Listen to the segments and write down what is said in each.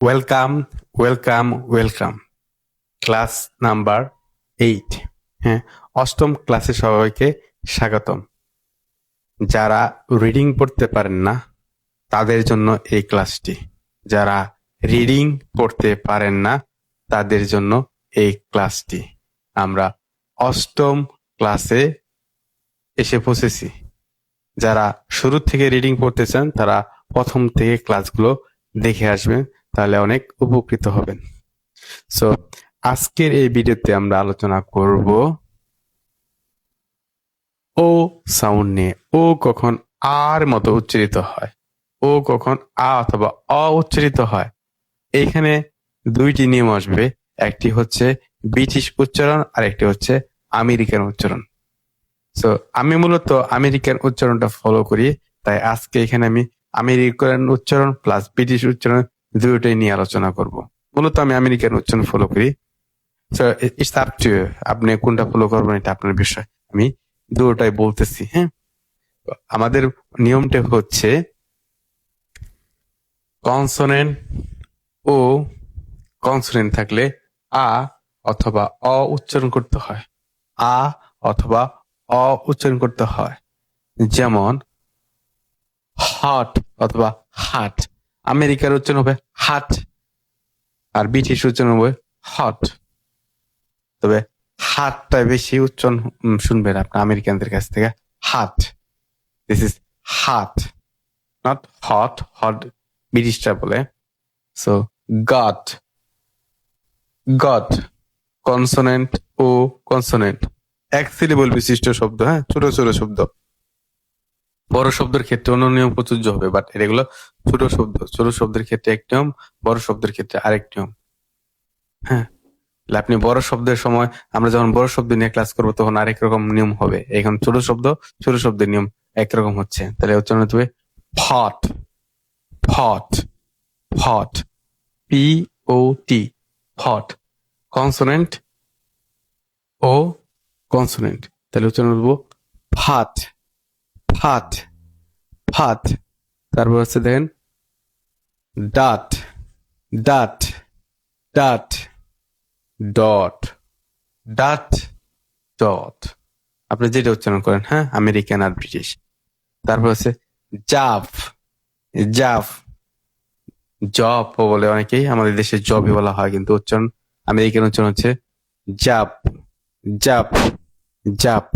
Welcome welcome welcome class number eight হ্যাঁ অষ্টম ক্লাসে সবাইকে স্বাগতম। যারা রিডিং পড়তে পারেন না, তাদের জন্য এই ক্লাসটি যারা রিডিং পড়তে পারেন না, তাদের জন্য এই ক্লাসটি আমরা অষ্টম ক্লাসে এসে পৌঁছেছি। যারা শুরু থেকে রিডিং পড়তে চান, তারা প্রথম থেকে ক্লাসগুলো দেখে আসবেন। তাহলে অনেক উপকৃত হবেন। সো আজকের এই ভিডিওতে আমরা আলোচনা করব ও সাউন্ড নিয়ে। ও কখন আর মতো উচ্চারিত হয়। ও কখন আ অথবা অ উচ্চারিত হয়। এইখানে দুইটি নিয়ম আসবে। একটি হচ্ছে ব্রিটিশ উচ্চারণ আর একটি হচ্ছে আমেরিকান উচ্চারণ। সো আমি মূলত আমেরিকান উচ্চারণটা ফলো করি। তাই আজকে এখানে আমি আমেরিকান উচ্চারণ প্লাস ব্রিটিশ উচ্চারণ দুটোই নিয়ে আলোচনা করব। মূলত আমি আমেরিকান উচ্চারণ ফলো করি। আপনি কোনটা ফলো করবেন এটা আপনার বিষয়। আমি দুটোটাই বলতেছি হ্যাঁ? আমাদের নিয়মটা হচ্ছে কনসোনেন্ট ও কনসোনেন্ট থাকলে আ অথবা অ উচ্চারণ করতে হয়। আ অথবা অ উচ্চারণ করতে হয়। যেমন হট অথবা হাট আমেরিকার উচ্চারণ হবে হাট আর ব্রিটিশ উচ্চারণ হবে হট তবে হাটটা বেশি উচ্চারণ শুনবেন আপনি আমেরিকানদের কাছ থেকে। Hat this is hat not hot hot ব্রিটিশরা বলে। So got got consonant O consonant এক সিলেবল বিশিষ্ট শব্দ হ্যাঁ ছোট ছোট শব্দ। বড় শব্দের ক্ষেত্রে অন্য নিয়ম প্রযোজ্য হবে বাট এগুলো ছোট শব্দ। ছোট শব্দের ক্ষেত্রে এক নিয়ম, বড় শব্দের ক্ষেত্রে আরেক নিয়ম। হ্যাঁ? আপনি বড় শব্দের সময় আমরা যখন বড় শব্দ নিয়ে ক্লাস করব, তখন আরেক রকম নিয়ম হবে। এখন ছোট শব্দ, ছোট শব্দের নিয়ম একরকম হচ্ছে। তাহলে উচ্চারণ হতে হবে ফট। ফট। ফট। পি ও টি ফট। কনসোনেন্ট ও কনসোনেন্ট তাহলে উচ্চারণ বলব ফাট। ফাট। ফাট তারপর হচ্ছে দেখেন, ডাট ডাট ডাট, ডট ডাট, ডট। আপনি যেটা উচ্চারণ করেন হ্যাঁ আমেরিকান আর ব্রিটিশ। তারপর হচ্ছে জাফ জাফ জব বলে অনেকেই আমাদের দেশে জবই বলা হয়, কিন্তু উচ্চারণ, আমেরিকান উচ্চারণ হচ্ছে জাপ জাপ জাপ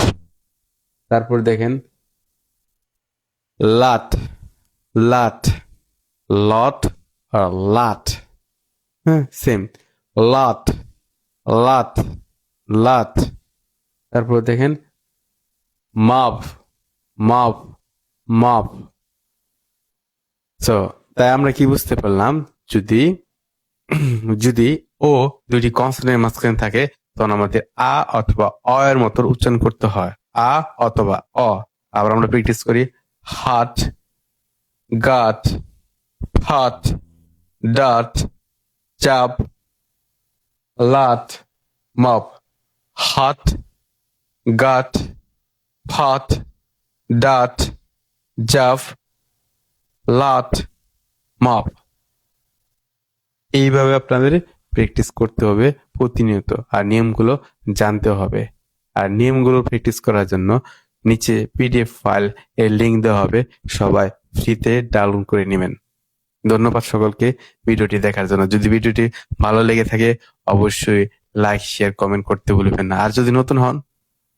তারপর দেখেন লাট লাট লট আর লাট হ্যাঁ সেম লাট লাট লাট তারপর দেখেন মাপ মাপ মাপ। সো তাই আমরা কি বুঝতে পারলাম? যদি যদি ও দুটি কনসোনেন্টের মাঝখানে থাকে তখন আমাদের আ অথবা অ এর মতো উচ্চারণ করতে হয়। আ অথবা অ। আবার আমরা প্র্যাকটিস করি হাট গাট হাট ডাট চাপ লাট মাপ। হাট গাট ফাট ডাট জাফ লাট মাপ। এইভাবে আপনাদের প্র্যাকটিস করতে হবে প্রতিনিয়ত। আর নিয়মগুলো জানতে হবে। আর নিয়মগুলো প্র্যাকটিস করার জন্য নিচে পিডিএফ ফাইল এর লিঙ্ক দেওয়া হবে। সবাই ফ্রিতে ডাউনলোড করে নেবেন। ধন্যবাদ সকলকে ভিডিওটি দেখার জন্য। যদি ভিডিওটি ভালো লেগে থাকে, অবশ্যই লাইক শেয়ার কমেন্ট করতে ভুলবেন না। আর যদি নতুন হন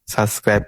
সাবস্ক্রাইব